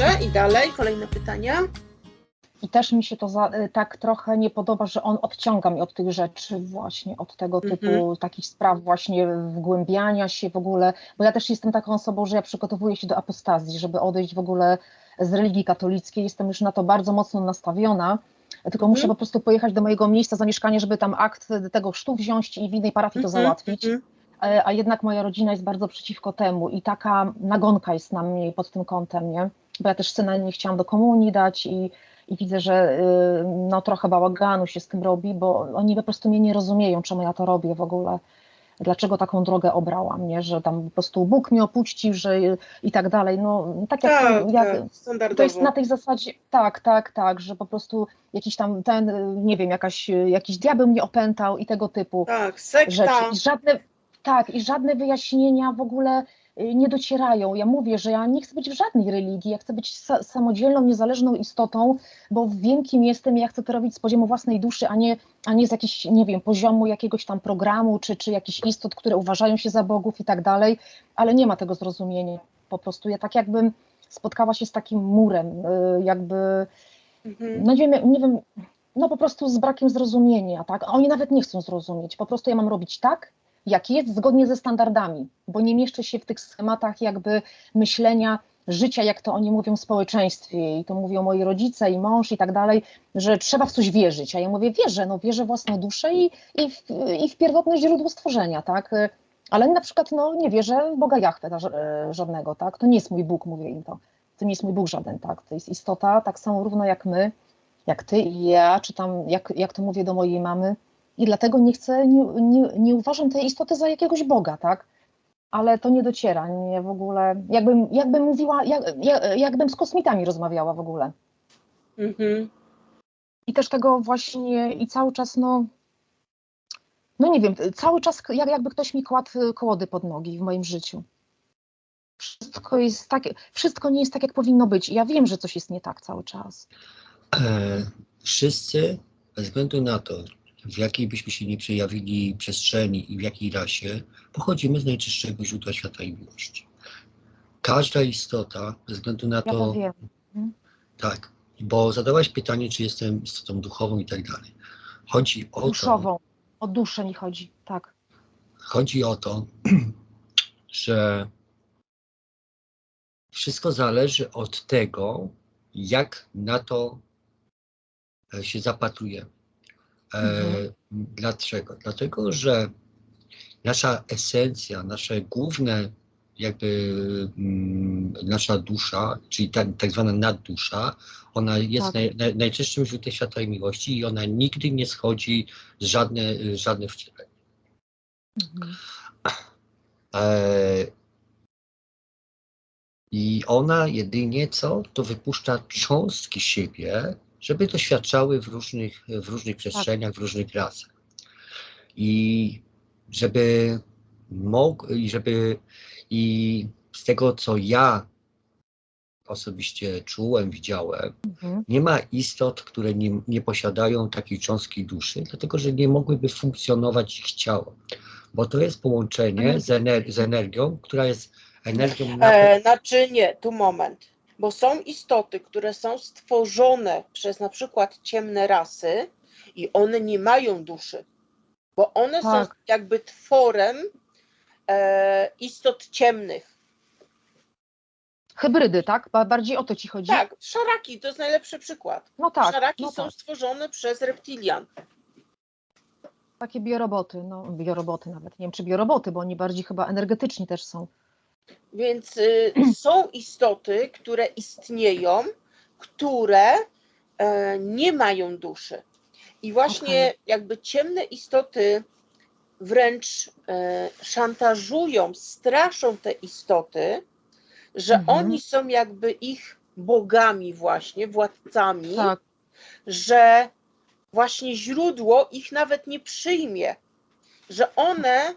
Dobrze, i dalej, kolejne pytania. I też mi się to za, y, tak trochę nie podoba, że on odciąga mnie od tych rzeczy właśnie, od tego typu Mhm. takich spraw właśnie wgłębiania się w ogóle, bo ja też jestem taką osobą, że ja przygotowuję się do apostazji, żeby odejść w ogóle z religii katolickiej, jestem już na to bardzo mocno nastawiona, tylko muszę Mhm. po prostu pojechać do mojego miejsca zamieszkania, żeby tam akt tego chrztu wziąć i w innej parafii to Mhm, załatwić. mhm. E, a jednak moja rodzina jest bardzo przeciwko temu i taka nagonka jest na mnie pod tym kątem, nie? Bo ja też syna nie chciałam do komunii dać i, i widzę, że y, no trochę bałaganu się z tym robi, bo oni po prostu mnie nie rozumieją, czemu ja to robię w ogóle. Dlaczego taką drogę obrałam, nie? Że tam po prostu Bóg mnie opuścił, że i tak dalej. No tak jak, Tak, tak, to jest na tej zasadzie, tak, tak, tak, że po prostu jakiś tam ten, y, nie wiem, jakaś, jakiś diabeł mnie opętał i tego typu Tak, sekta. rzeczy. I żadne, tak, i żadne wyjaśnienia w ogóle y, nie docierają. Ja mówię, że ja nie chcę być w żadnej religii, ja chcę być sa samodzielną, niezależną istotą, bo wiem, kim jestem i ja chcę to robić z poziomu własnej duszy, a nie, a nie z jakiegoś, nie wiem, poziomu jakiegoś tam programu, czy, czy jakichś istot, które uważają się za bogów i tak dalej, ale nie ma tego zrozumienia. Po prostu ja tak jakbym spotkała się z takim murem, y, jakby Mhm. no nie wiem, nie wiem, no po prostu z brakiem zrozumienia, tak? A oni nawet nie chcą zrozumieć. Po prostu ja mam robić tak, jak jest, zgodnie ze standardami, bo nie mieszczę się w tych schematach jakby myślenia życia, jak to oni mówią w społeczeństwie i to mówią moi rodzice i mąż i tak dalej, że trzeba w coś wierzyć, a ja mówię, wierzę, no wierzę własną duszę i, i, w, i w pierwotne źródło stworzenia, tak? Ale na przykład, no nie wierzę w Boga Jahwe e, żadnego, tak? To nie jest mój Bóg, mówię im to. To nie jest mój Bóg żaden, tak? To jest istota tak samo równo jak my, jak ty i ja, czy tam jak, jak to mówię do mojej mamy. I dlatego nie chcę, nie, nie, nie uważam tej istoty za jakiegoś Boga, tak? Ale to nie dociera, nie w ogóle. Jakbym, jakbym mówiła, jak, jak, jakbym z kosmitami rozmawiała w ogóle. Mhm. I też tego właśnie i cały czas, no, no nie wiem, cały czas jak, jakby ktoś mi kładł kołody pod nogi w moim życiu. Wszystko jest tak, wszystko nie jest tak, jak powinno być. I ja wiem, że coś jest nie tak cały czas. E, wszyscy, bez względu na to, w jakiej byśmy się nie przejawili przestrzeni i w jakiej rasie, pochodzimy z najczystszego źródła świata i miłości. Każda istota, bez względu na Ja to, to wiem. tak, bo zadałaś pytanie, czy jestem istotą duchową i tak dalej. Chodzi o to, Duszową. O duszę mi chodzi, tak. chodzi o to, że wszystko zależy od tego, jak na to e, się zapatrujemy. E, Mhm. Dlaczego? Dlatego, że nasza esencja, nasze główne, jakby mm, nasza dusza, czyli ta, tak zwana naddusza, ona jest Tak. naj, naj, najczystszym źródłem światła i miłości i ona nigdy nie schodzi z żadne, żadne wcielenie. Mhm. E, I ona jedynie co, to wypuszcza cząstki siebie, żeby doświadczały w różnych, w różnych przestrzeniach, w różnych rasach. I żeby mógł, i żeby i z tego, co ja osobiście czułem, widziałem, Mhm. nie ma istot, które nie, nie posiadają takiej cząstki duszy, dlatego że nie mogłyby funkcjonować ich ciało. Bo to jest połączenie Mhm. z, ener- z energią, która jest energią na, E, znaczy nie, tu moment. Bo są istoty, które są stworzone przez na przykład ciemne rasy i one nie mają duszy. Bo one są Tak. jakby tworem e, istot ciemnych. Hybrydy, tak? Ba- Bardziej o to ci chodzi? Tak, szaraki to jest najlepszy przykład. No tak, szaraki no są tak. stworzone przez reptilian. Takie bioroboty, no bioroboty nawet, nie wiem czy bioroboty, bo oni bardziej chyba energetyczni też są. Więc y, są istoty, które istnieją, które e, nie mają duszy. I właśnie jakby ciemne istoty wręcz e, szantażują, straszą te istoty, że Mhm. oni są jakby ich bogami właśnie, władcami, Tak, że właśnie źródło ich nawet nie przyjmie, że one,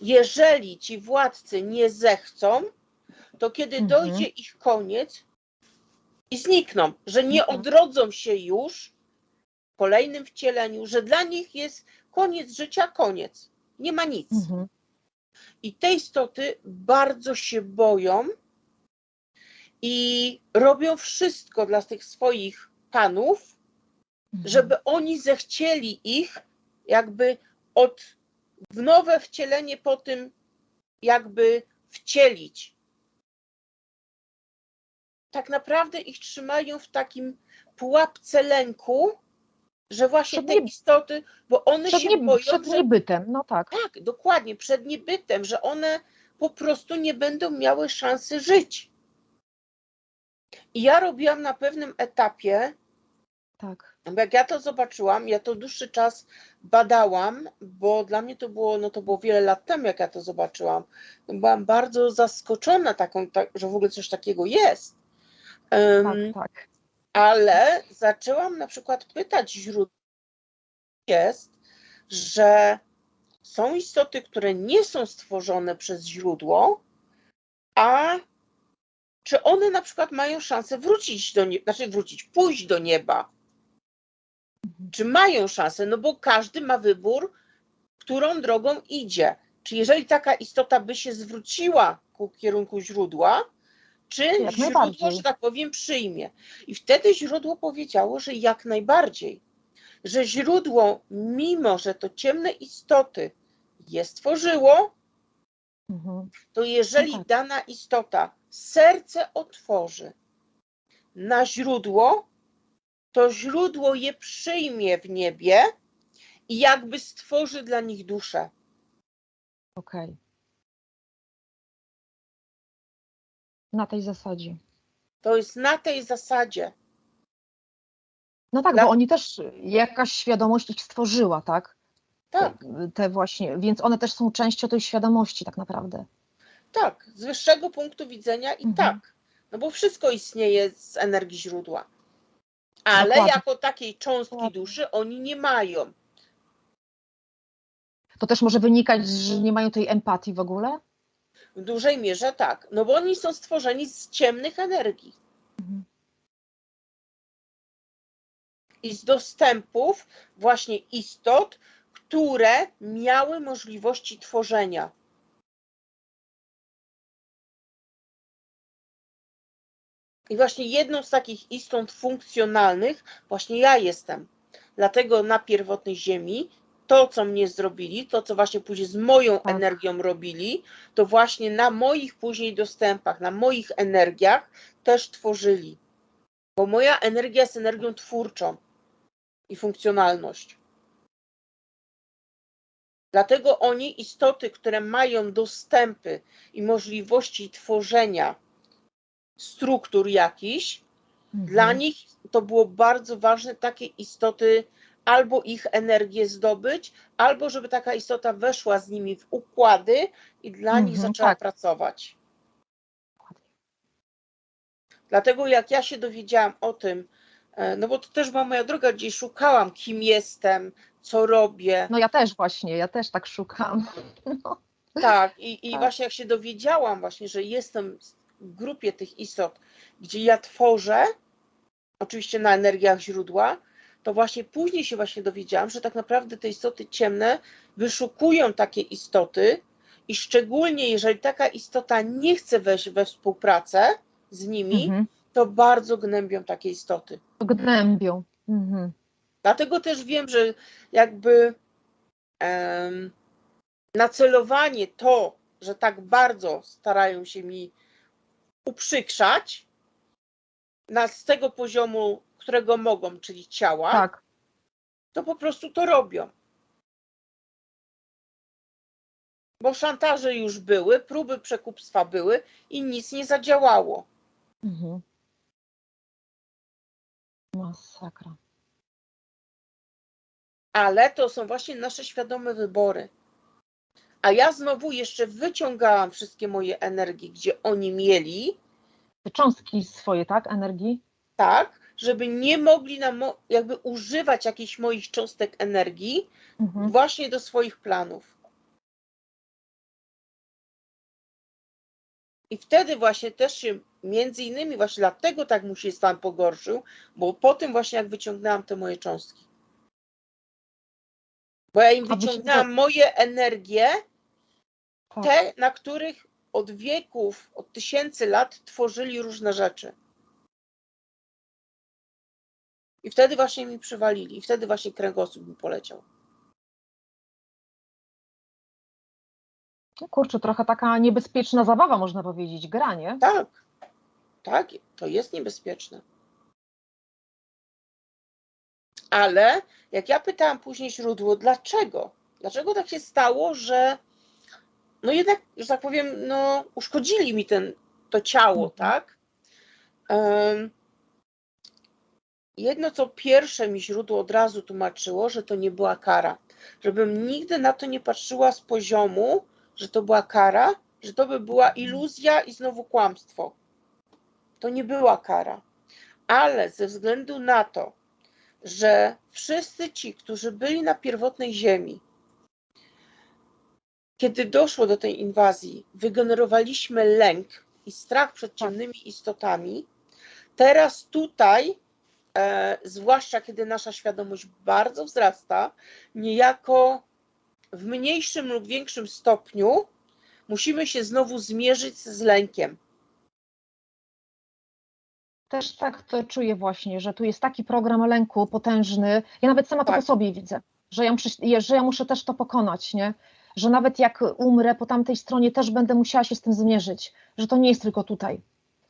jeżeli ci władcy nie zechcą, to kiedy Mhm. dojdzie ich koniec i znikną, że nie Mhm. odrodzą się już w kolejnym wcieleniu, że dla nich jest koniec życia, koniec. Nie ma nic. mhm. I te istoty bardzo się boją i robią wszystko dla tych swoich panów, Mhm. żeby oni zechcieli ich jakby od w nowe wcielenie po tym jakby wcielić. Tak naprawdę ich trzymają w takim pułapce lęku, że właśnie Przed te istoty, bo one się nie, boją, przed że niebytem, no tak. tak, dokładnie, przed niebytem, że one po prostu nie będą miały szansy żyć. I ja robiłam na pewnym etapie, tak. bo jak ja to zobaczyłam, ja to dłuższy czas badałam, bo dla mnie to było, no to było wiele lat temu, jak ja to zobaczyłam. Byłam bardzo zaskoczona taką, tak, że w ogóle coś takiego jest. Em, Tak, tak. ale zaczęłam na przykład pytać źródł jest, że są istoty, które nie są stworzone przez źródło, a czy one na przykład mają szansę wrócić do nieba, znaczy wrócić, pójść do nieba? Mhm. Czy mają szansę? No bo każdy ma wybór, którą drogą idzie. Czy jeżeli taka istota by się zwróciła ku kierunku źródła, czy Jak źródło, że tak powiem, przyjmie? I wtedy źródło powiedziało, że jak najbardziej. Że źródło, mimo że to ciemne istoty je stworzyło, Mhm. to jeżeli dana istota serce otworzy na źródło, to źródło je przyjmie w niebie i jakby stworzy dla nich duszę. Okej. Na tej zasadzie. To jest na tej zasadzie. No tak, bo oni też jakaś świadomość ich stworzyła, tak? Tak, Te właśnie, więc one też są częścią tej świadomości tak naprawdę. tak, z wyższego punktu widzenia i Mhm. tak. No bo wszystko istnieje z energii źródła. Ale Dokładnie. jako takiej cząstki duszy oni nie mają. To też może wynikać, że nie mają tej empatii w ogóle? W dużej mierze tak. No bo oni są stworzeni z ciemnych energii. Mhm. i z dostępów właśnie istot, które miały możliwości tworzenia. I właśnie jedną z takich istot funkcjonalnych właśnie ja jestem. Dlatego na pierwotnej Ziemi to, co mnie zrobili, to, co właśnie później z moją Tak. energią robili, to właśnie na moich później dostępach, na moich energiach też tworzyli. Bo moja energia jest energią twórczą i funkcjonalność. Dlatego oni, istoty, które mają dostępy i możliwości tworzenia struktur jakichś, Mhm. dla nich to było bardzo ważne takie istoty albo ich energię zdobyć, albo żeby taka istota weszła z nimi w układy i dla nich Mhm, zaczęła tak. pracować. Dlatego jak ja się dowiedziałam o tym, e, no bo to też była moja droga, gdzie szukałam, kim jestem, co robię. No ja też właśnie, ja też tak szukam. No. Tak, i, i Tak. właśnie jak się dowiedziałam właśnie, że jestem grupie tych istot, gdzie ja tworzę, oczywiście na energiach źródła, to właśnie później się właśnie dowiedziałam, że tak naprawdę te istoty ciemne wyszukują takie istoty i szczególnie jeżeli taka istota nie chce wejść we współpracę z nimi, Mhm. to bardzo gnębią takie istoty. Gnębią. Mhm. Dlatego też wiem, że jakby em, nacelowanie to, że tak bardzo starają się mi uprzykrzać na, z tego poziomu, którego mogą, czyli ciała, Tak. to po prostu to robią. Bo szantaże już były, próby przekupstwa były i nic nie zadziałało. Mhm. Masakra. ale to są właśnie nasze świadome wybory. A ja znowu jeszcze wyciągałam wszystkie moje energie, gdzie oni mieli, Te cząstki swoje, tak? Energii? tak, żeby nie mogli nam jakby używać jakichś moich cząstek energii Mhm. właśnie do swoich planów. I wtedy właśnie też się, między innymi właśnie dlatego tak mu się stan pogorszył, bo po tym właśnie jak wyciągnęłam te moje cząstki. Bo ja im wyciągnęłam moje energie. Te, na których od wieków, od tysięcy lat tworzyli różne rzeczy. I wtedy właśnie mi przywalili, i wtedy właśnie kręgosłup mi poleciał. No kurczę, trochę taka niebezpieczna zabawa, można powiedzieć, gra, nie? Tak, tak, to jest niebezpieczne. Ale jak ja pytałam później źródło, dlaczego? Dlaczego tak się stało, że no jednak, że tak powiem, no uszkodzili mi ten, to ciało, Mhm. tak? Em, jedno, co pierwsze mi źródło od razu tłumaczyło, że to nie była kara. Żebym nigdy na to nie patrzyła z poziomu, że to była kara, że to by była iluzja i znowu kłamstwo. To nie była kara. Ale ze względu na to, że wszyscy ci, którzy byli na pierwotnej ziemi, kiedy doszło do tej inwazji, wygenerowaliśmy lęk i strach przed ciemnymi istotami, teraz tutaj, e, zwłaszcza kiedy nasza świadomość bardzo wzrasta, niejako w mniejszym lub większym stopniu musimy się znowu zmierzyć z lękiem. Też tak to czuję właśnie, że tu jest taki program lęku potężny. Ja nawet sama to Tak. po sobie widzę, że ja, muszę, że ja muszę też to pokonać, nie? Że nawet jak umrę po tamtej stronie, też będę musiała się z tym zmierzyć, że to nie jest tylko tutaj,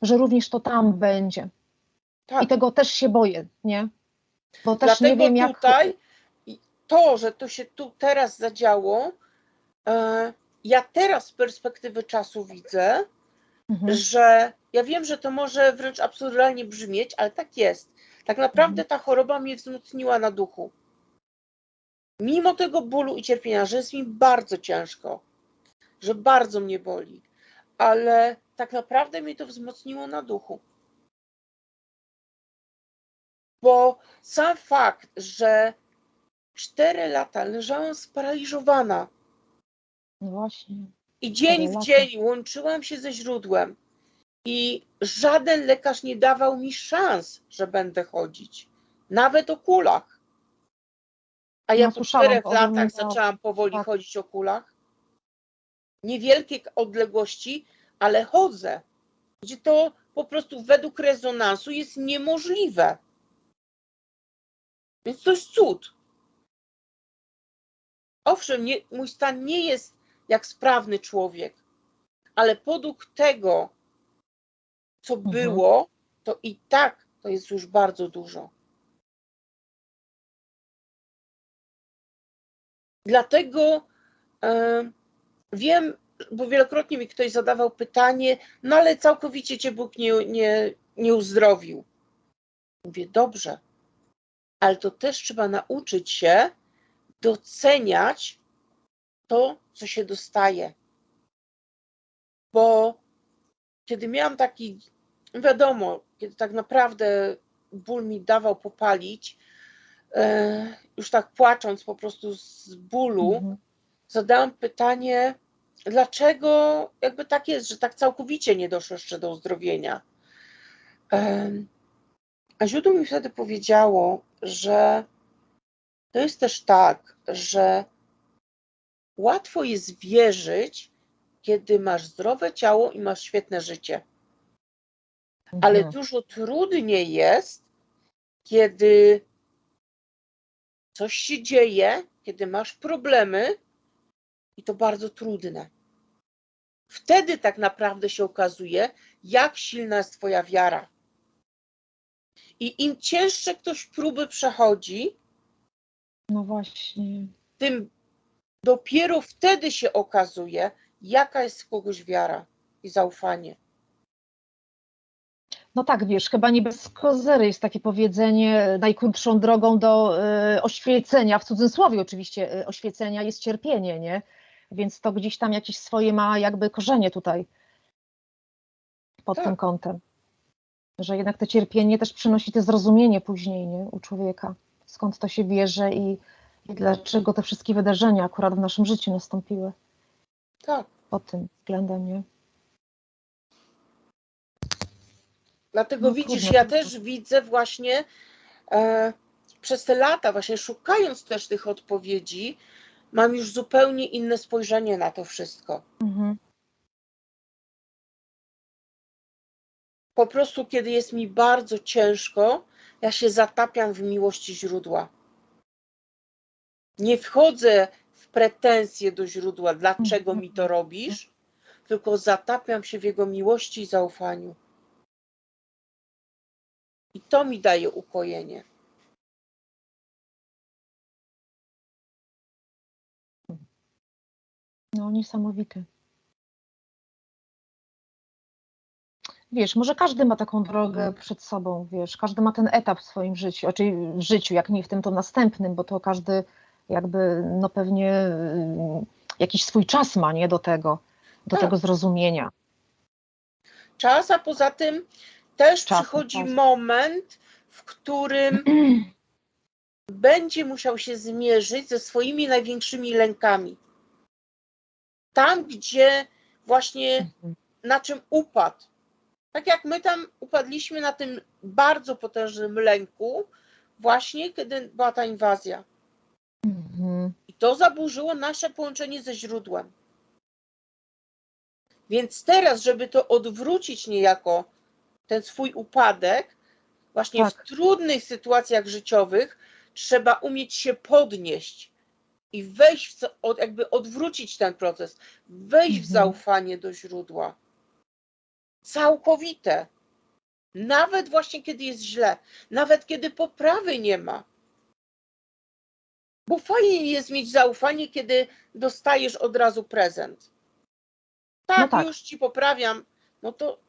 że również to tam będzie. Tak. I tego też się boję, nie? Bo też Dlatego nie wiem, jak. tutaj to, że to się tu teraz zadziało, e, ja teraz z perspektywy czasu widzę, Mhm. że ja wiem, że to może wręcz absurdalnie brzmieć, ale tak jest. Tak naprawdę ta choroba mnie wzmocniła na duchu. Mimo tego bólu i cierpienia, że jest mi bardzo ciężko, że bardzo mnie boli, ale tak naprawdę mnie to wzmocniło na duchu. Bo sam fakt, że cztery lata leżałam sparaliżowana, No właśnie. I dzień w dzień łączyłam się ze źródłem i żaden lekarz nie dawał mi szans, że będę chodzić. Nawet o kulach. A ja No, po czterech latach ogromnym- zaczęłam powoli tak. chodzić o kulach. Niewielkie odległości, ale chodzę. Gdzie to po prostu według rezonansu jest niemożliwe. Więc to jest cud. Owszem, nie, mój stan nie jest jak sprawny człowiek, ale podług tego, co Mhm. było, to i tak to jest już bardzo dużo. Dlatego e, wiem, bo wielokrotnie mi ktoś zadawał pytanie, no ale całkowicie cię Bóg nie, nie, nie uzdrowił. Mówię, dobrze, ale to też trzeba nauczyć się doceniać to, co się dostaje. Bo kiedy miałam taki, wiadomo, kiedy tak naprawdę ból mi dawał popalić, już tak płacząc po prostu z bólu, Mhm. zadałam pytanie, dlaczego jakby tak jest, że tak całkowicie nie doszło jeszcze do uzdrowienia. A źródło mi wtedy powiedziało, że to jest też tak, że łatwo jest wierzyć, kiedy masz zdrowe ciało i masz świetne życie, ale Mhm. dużo trudniej jest, kiedy coś się dzieje, kiedy masz problemy i to bardzo trudne. Wtedy tak naprawdę się okazuje, jak silna jest Twoja wiara. I im cięższe ktoś próby przechodzi, No właśnie. tym dopiero wtedy się okazuje, jaka jest kogoś wiara i zaufanie. No tak, wiesz, chyba nie bez kozery jest takie powiedzenie, najkrótszą drogą do e, oświecenia, w cudzysłowie oczywiście e, oświecenia jest cierpienie, nie? Więc to gdzieś tam jakieś swoje ma jakby korzenie tutaj pod Tak. tym kątem. Że jednak to cierpienie też przynosi te zrozumienie później, nie? U człowieka. Skąd to się bierze i, i dlaczego te wszystkie wydarzenia akurat w naszym życiu nastąpiły Tak. pod tym względem, nie? Dlatego No widzisz, ja też widzę właśnie e, przez te lata, właśnie szukając też tych odpowiedzi, mam już zupełnie inne spojrzenie na to wszystko. Mhm. po prostu, kiedy jest mi bardzo ciężko, ja się zatapiam w miłości źródła. Nie wchodzę w pretensje do źródła, dlaczego mi to robisz, tylko zatapiam się w jego miłości i zaufaniu. I to mi daje ukojenie. No, niesamowity. Wiesz, może każdy ma taką drogę przed sobą, wiesz, każdy ma ten etap w swoim życiu, czyli w życiu, jak nie w tym, to następnym, bo to każdy jakby, no pewnie y, jakiś swój czas ma, nie, do tego, do Tak. tego zrozumienia. Czas, a poza tym też przychodzi czas. moment, w którym będzie musiał się zmierzyć ze swoimi największymi lękami. Tam, gdzie właśnie Mhm. na czym upadł. Tak jak my tam upadliśmy na tym bardzo potężnym lęku, właśnie kiedy była ta inwazja. Mhm. I to zaburzyło nasze połączenie ze źródłem. Więc teraz, żeby to odwrócić niejako, ten swój upadek, właśnie Tak. w trudnych sytuacjach życiowych, trzeba umieć się podnieść i wejść, w, co- od- jakby odwrócić ten proces, wejść w Mhm. zaufanie do źródła. Całkowite. Nawet właśnie kiedy jest źle, nawet kiedy poprawy nie ma. Bo fajnie jest mieć zaufanie, kiedy dostajesz od razu prezent. Tak, No tak. już ci poprawiam, no to,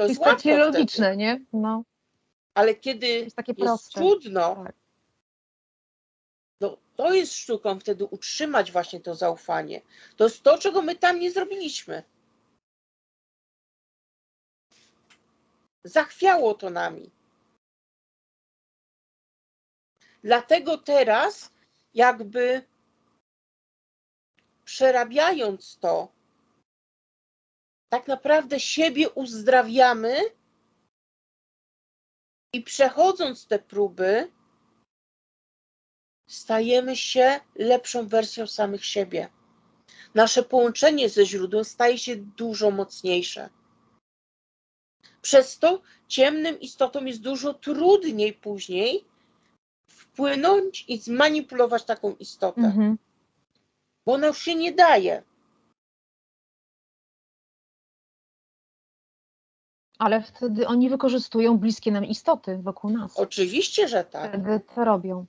to jest jest łatwo takie wtedy. logiczne, nie? No, Ale kiedy jest takie jest trudno, Tak. no, to jest sztuką wtedy utrzymać właśnie to zaufanie. To jest to, czego my tam nie zrobiliśmy. Zachwiało to nami. Dlatego teraz, jakby przerabiając to, tak naprawdę siebie uzdrawiamy i przechodząc te próby, stajemy się lepszą wersją samych siebie. Nasze połączenie ze źródłem staje się dużo mocniejsze. Przez to ciemnym istotom jest dużo trudniej później wpłynąć i zmanipulować taką istotę, Mhm. bo ona już się nie daje. Ale wtedy oni wykorzystują bliskie nam istoty wokół nas. Oczywiście, że tak. Wtedy to robią.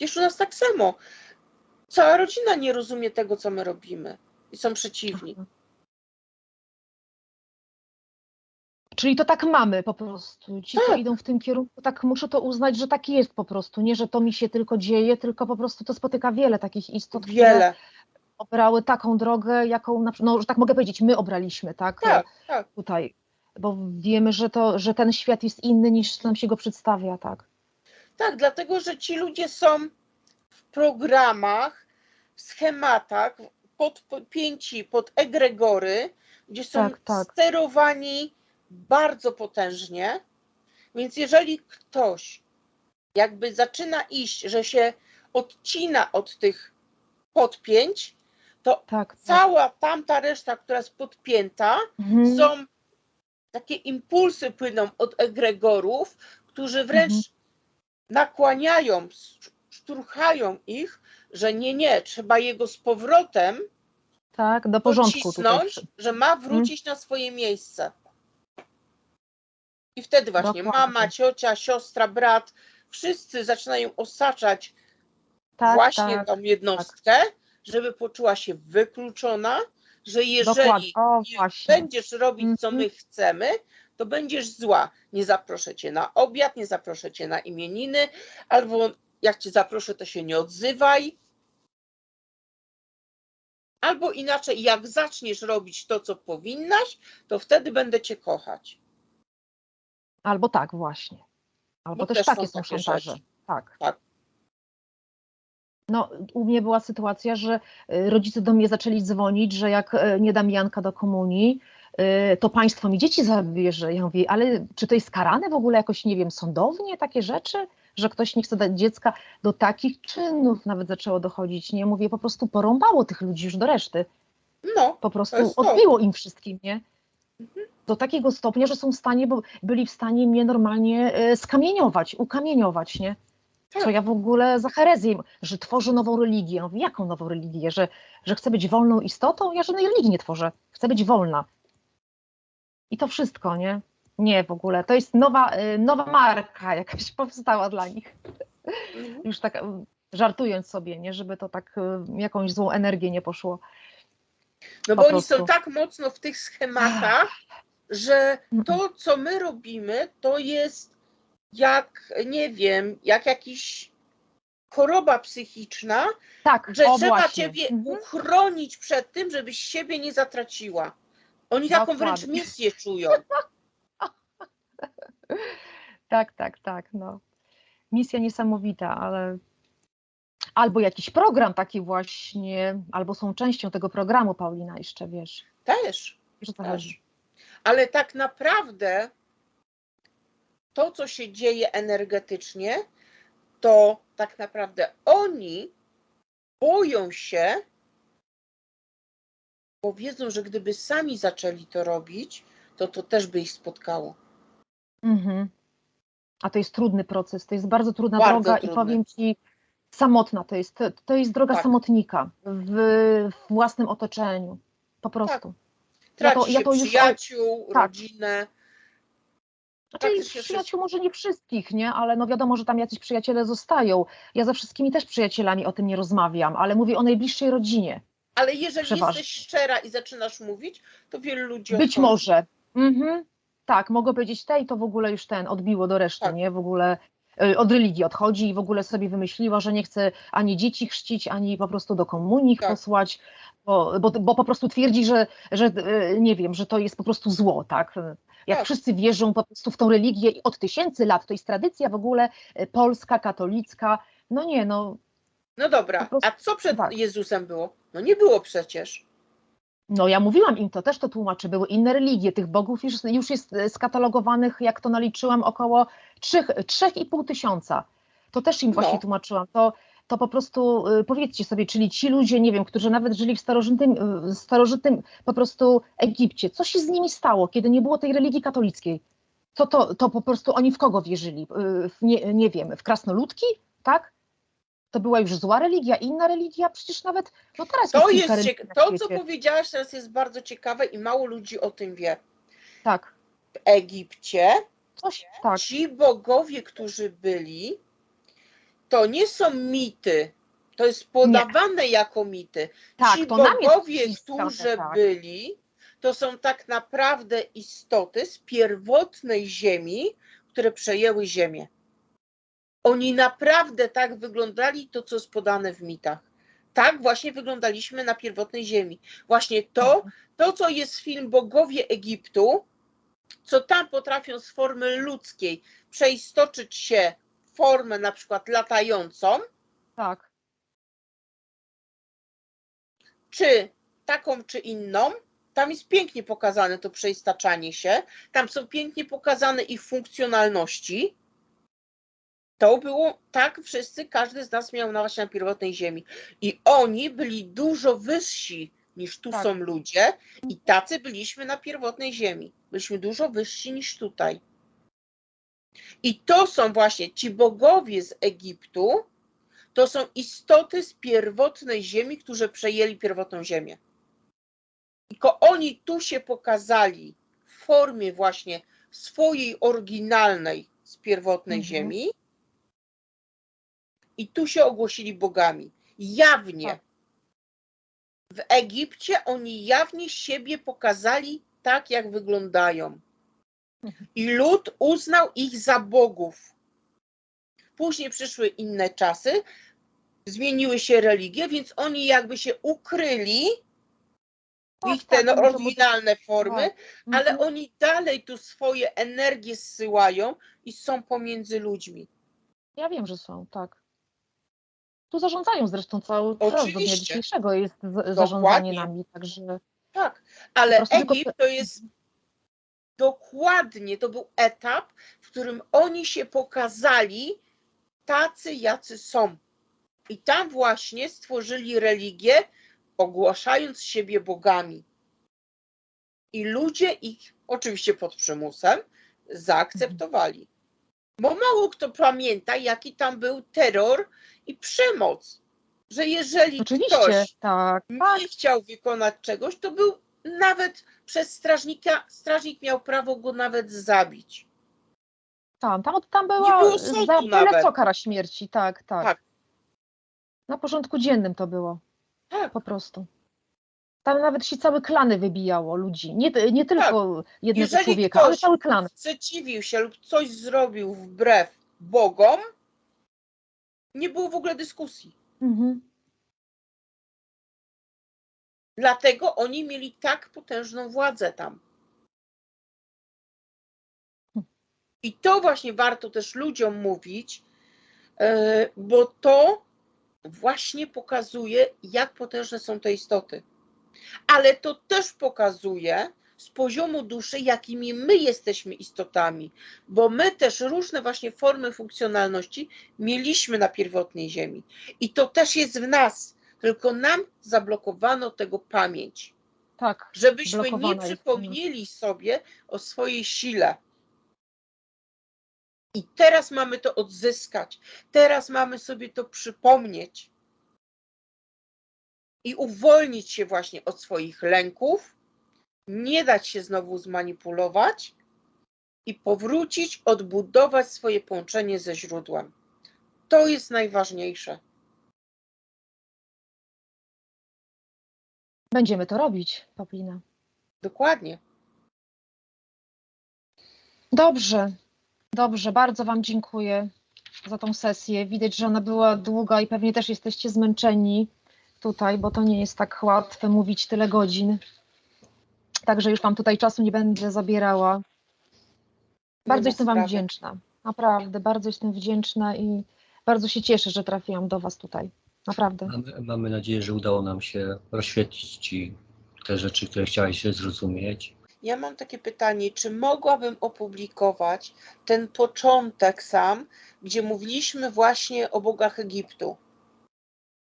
Wiesz, u nas tak samo. Cała rodzina nie rozumie tego, co my robimy i są przeciwni. Aha. Czyli to tak mamy po prostu. Ci, co Tak. idą w tym kierunku, tak muszę to uznać, że tak jest po prostu. Nie, że to mi się tylko dzieje, tylko po prostu to spotyka wiele takich istot, które Wiele. obrały taką drogę, jaką, na, przykład- no, że tak mogę powiedzieć, my obraliśmy, tak? Tak, tak. Tutaj. Bo wiemy, że, to, że ten świat jest inny niż nam się go przedstawia, tak? Tak, dlatego że ci ludzie są w programach, w schematach, podpięci pod egregory, gdzie są Tak, tak. sterowani bardzo potężnie. Więc jeżeli ktoś jakby zaczyna iść, że się odcina od tych podpięć, to Tak. tak. cała tamta reszta, która jest podpięta, Mhm. są takie impulsy płyną od egregorów, którzy wręcz Mhm. nakłaniają, sz- szturchają ich, że nie, nie, trzeba jego z powrotem tak, do porządku tutaj. Mhm. pocisnąć, że ma wrócić na swoje miejsce. I wtedy właśnie Dokładnie. mama, ciocia, siostra, brat, wszyscy zaczynają osaczać Tak, właśnie tak, tą jednostkę, żeby poczuła się wykluczona, że jeżeli. O, będziesz robić, co Mhm. my chcemy, to będziesz zła. Nie zaproszę cię na obiad, nie zaproszę cię na imieniny, albo jak cię zaproszę, to się nie odzywaj. Albo inaczej, jak zaczniesz robić to, co powinnaś, to wtedy będę cię kochać. Albo tak, właśnie. Albo też, też takie są są szantaże. rzeczy. Tak. Tak. No, u mnie była sytuacja, że y, rodzice do mnie zaczęli dzwonić, że jak y, nie dam Janka do komunii, y, to państwo mi dzieci zabierze. Ja mówię, ale czy to jest karane w ogóle jakoś, nie wiem, sądownie, takie rzeczy? Że ktoś nie chce dać dziecka do takich czynów nawet zaczęło dochodzić. Nie mówię, po prostu porąbało tych ludzi już do reszty. No, Po prostu odbiło im wszystkim, nie? Mhm. do takiego stopnia, że są w stanie, bo byli w stanie mnie normalnie e, skamieniować, ukamieniować, nie? Co ja w ogóle za herezję, że tworzę nową religię. Mówię, jaką nową religię? Że, że chcę być wolną istotą? Ja żadnej religii nie tworzę. Chcę być wolna. I to wszystko, nie? Nie, w ogóle. To jest nowa, y, nowa marka jakaś powstała dla nich. Mhm. Już tak y, żartując sobie, nie? Żeby to tak y, jakąś złą energię nie poszło. No Po bo oni są prostu. tak mocno w tych schematach, że to, co my robimy, to jest jak, nie wiem, jak jakiś choroba psychiczna, Tak, że o trzeba właśnie. ciebie Mhm. uchronić przed tym, żebyś siebie nie zatraciła. Oni taką wręcz Dokładnie. misję czują. Tak, tak, tak. No. Misja niesamowita, ale albo jakiś program taki właśnie, albo są częścią tego programu, Paulina, jeszcze wiesz. Też. Też. chodzi. Ale tak naprawdę to, co się dzieje energetycznie, to tak naprawdę oni boją się, bo wiedzą, że gdyby sami zaczęli to robić, to to też by ich spotkało. Mhm. A to jest trudny proces, to jest bardzo trudna Bardzo droga trudny. i powiem ci, samotna to jest, to, jest droga Tak. samotnika w, w własnym otoczeniu. Po prostu. Traci Ja to- ja to już- przyjaciół, tak. Znaczy Praktycznie przyjaciół może nie wszystkich, nie? Ale no wiadomo, że tam jacyś przyjaciele zostają. Ja ze wszystkimi też przyjacielami o tym nie rozmawiam, ale mówię o najbliższej rodzinie. Ale jeżeli Przeważnie. jesteś szczera i zaczynasz mówić, to wielu ludzi Być odchodzi. może. Mhm. Tak, mogę powiedzieć tej, to w ogóle już ten odbiło do reszty, Tak. nie? W ogóle y, od religii odchodzi i w ogóle sobie wymyśliła, że nie chce ani dzieci chrzcić, ani po prostu do komunii Tak. posłać, bo, bo, bo po prostu twierdzi, że, że y, nie wiem, że to jest po prostu zło, tak? Jak Tak. wszyscy wierzą po prostu w tą religię i od tysięcy lat, to jest tradycja w ogóle y, polska, katolicka, no nie, no, No dobra, prostu- a co przed tak. Jezusem było? No nie było przecież. No ja mówiłam im to, też to tłumaczę, były inne religie, tych bogów już, już jest e, skatalogowanych, jak to naliczyłam, około trzech- 3,5 tysiąca. To też im właśnie No. tłumaczyłam. To, to po prostu y, powiedzcie sobie, czyli ci ludzie, nie wiem, którzy nawet żyli w starożytnym, y, starożytnym po prostu Egipcie, co się z nimi stało, kiedy nie było tej religii katolickiej? To, to, to po prostu oni w kogo wierzyli? Y, W, nie, nie wiem, w krasnoludki, tak? To była już zła religia, inna religia, przecież nawet, no teraz To jest jest cieka- to, co powiedziałaś teraz jest bardzo ciekawe i mało ludzi o tym wie. Tak, W Egipcie coś, tak. ci bogowie, którzy byli, to nie są mity. To jest podawane jako mity. Tak, ci bogowie, którzy tak. byli, to są tak naprawdę istoty z pierwotnej ziemi, które przejęły ziemię. Oni naprawdę tak wyglądali, to co jest podane w mitach. Tak właśnie wyglądaliśmy na pierwotnej ziemi. Właśnie to, to co jest film Bogowie Egiptu, co tam potrafią z formy ludzkiej przeistoczyć się formę na przykład latającą, Tak, czy taką, czy inną, tam jest pięknie pokazane to przeistaczanie się, tam są pięknie pokazane ich funkcjonalności. To było tak, wszyscy, każdy z nas miał na właśnie na pierwotnej ziemi. I oni byli dużo wyżsi niż tu Tak. są ludzie, i tacy byliśmy na pierwotnej ziemi. Byliśmy dużo wyżsi niż tutaj. I to są właśnie ci bogowie z Egiptu, to są istoty z pierwotnej ziemi, którzy przejęli pierwotną ziemię. Tylko oni tu się pokazali w formie właśnie swojej oryginalnej z pierwotnej Mhm. ziemi i tu się ogłosili bogami. Jawnie. Tak. W Egipcie oni jawnie siebie pokazali tak, jak wyglądają. Mhm. I lud uznał ich za bogów. Później przyszły inne czasy, zmieniły się religie, więc oni jakby się ukryli w Tak, ich te tak, no, no było- oryginalne formy, ale Mhm. oni dalej tu swoje energie zsyłają i są pomiędzy ludźmi. Ja wiem, że są, tak. Tu zarządzają zresztą cały czas do dnia dzisiejszego jest zarządzanie nami, także Tak, ale Egipt te- to jest dokładnie, to był etap, w którym oni się pokazali tacy, jacy są. I tam właśnie stworzyli religię, ogłaszając siebie bogami. I ludzie ich, oczywiście pod przymusem, zaakceptowali. Bo mało kto pamięta, jaki tam był terror i przemoc. Że jeżeli Oczywiście, ktoś tak, tak. nie chciał wykonać czegoś, to był nawet przez strażnika, strażnik miał prawo go nawet zabić. Tam, tam, tam była było sądu za nawet. tyle co kara śmierci, tak, tak, Tak. Na porządku dziennym to było, Tak. po prostu. Tam nawet się całe klany wybijało ludzi. Nie, nie tylko jednego Tak. Jeżeli człowieka, ale ktoś- cały klan. Sprzeciwił się lub coś zrobił wbrew Bogom, nie było w ogóle dyskusji. Mhm. Dlatego oni mieli tak potężną władzę tam. I to właśnie warto też ludziom mówić, e, bo to właśnie pokazuje, jak potężne są te istoty. Ale to też pokazuje z poziomu duszy, jakimi my jesteśmy istotami, bo my też różne właśnie formy funkcjonalności mieliśmy na pierwotnej Ziemi. I to też jest w nas, tylko nam zablokowano tego pamięć Tak, żebyśmy nie Blokowana jest, przypomnieli sobie o swojej sile. I teraz mamy to odzyskać. Teraz mamy sobie to przypomnieć. I uwolnić się właśnie od swoich lęków, nie dać się znowu zmanipulować i powrócić, odbudować swoje połączenie ze źródłem. To jest najważniejsze. Będziemy to robić, Paulina. Dokładnie. Dobrze, dobrze, bardzo Wam dziękuję za tą sesję. Widać, że ona była długa i pewnie też jesteście zmęczeni tutaj, bo to nie jest tak łatwe mówić tyle godzin. Także już Wam tutaj czasu nie będę zabierała. Bardzo jestem Wam wdzięczna. Naprawdę, bardzo jestem wdzięczna i bardzo się cieszę, że trafiłam do Was tutaj. Naprawdę. Mamy, mamy nadzieję, że udało nam się rozświetlić Ci te rzeczy, które chciałeś zrozumieć. Ja mam takie pytanie, czy mogłabym opublikować ten początek sam, gdzie mówiliśmy właśnie o bogach Egiptu,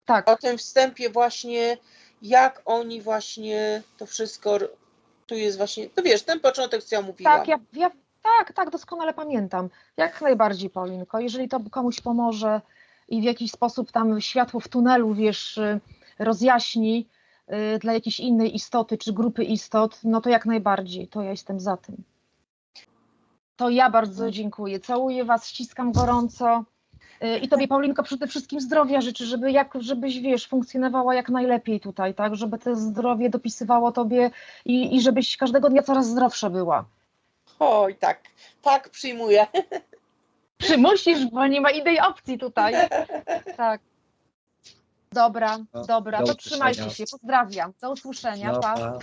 Tak, o tym wstępie właśnie, jak oni właśnie to wszystko, tu jest właśnie, no wiesz, ten początek, co ja mówiłam. tak, ja, ja, tak, tak, doskonale pamiętam. Jak najbardziej, Paulinko. Jeżeli to komuś pomoże i w jakiś sposób tam światło w tunelu, wiesz, y, rozjaśni y, dla jakiejś innej istoty czy grupy istot, no to jak najbardziej, to ja jestem za tym. To ja bardzo dziękuję. Całuję Was, ściskam gorąco. Y, I Tobie, Paulinko, przede wszystkim zdrowia życzę, żeby jak, żebyś, wiesz, funkcjonowała jak najlepiej tutaj, tak? Żeby to zdrowie dopisywało Tobie i, i żebyś każdego dnia coraz zdrowsza była. Oj, tak, tak przyjmuję. Przymusisz, bo nie ma innej opcji tutaj. Tak. Dobra, No, dobra, do to trzymajcie się. Pozdrawiam. Do usłyszenia. No, pa. pa.